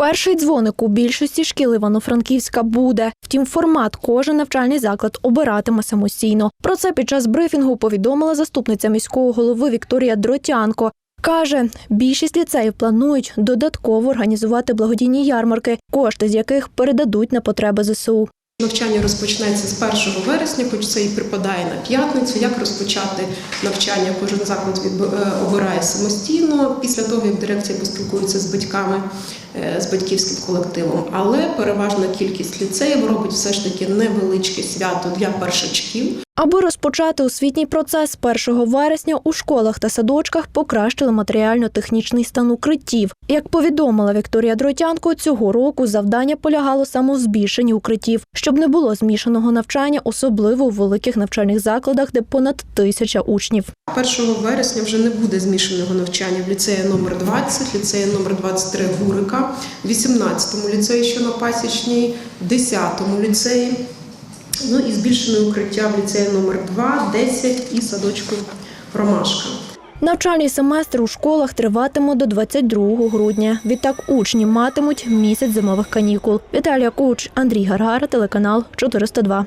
Перший дзвоник у більшості шкіл Івано-Франківська буде. Втім, формат кожен навчальний заклад обиратиме самостійно. Про це під час брифінгу повідомила заступниця міського голови Вікторія Дротянко. Каже, більшість ліцеїв планують додатково організувати благодійні ярмарки, кошти з яких передадуть на потреби ЗСУ. Навчання розпочнеться з 1 вересня, хоч це і припадає на п'ятницю. Як розпочати навчання? Кожен заклад е, обирає самостійно після того, як дирекція поспілкується з батьками, е, з батьківським колективом. Але переважна кількість ліцеїв робить все ж таки невеличке свято для першачків. Аби розпочати освітній процес 1 вересня у школах та садочках покращили матеріально-технічний стан укриттів. Як повідомила Вікторія Дротянко, цього року завдання полягало саме в збільшенні укриттів, щоб не було змішаного навчання, особливо у великих навчальних закладах, де понад тисяча учнів. 1 вересня вже не буде змішаного навчання в ліцеї номер 20, ліцеї номер 23 Гурика, 18-му ліцеї, що на Пасічній, 10-му ліцеї. Ну і збільшене укриття в ліцеї номер 2, 10 і садочку Ромашка. Навчальний семестр у школах триватиме до 22 грудня. Відтак учні матимуть місяць зимових канікул. Віталія Куч, Андрій Гаргара, телеканал 402.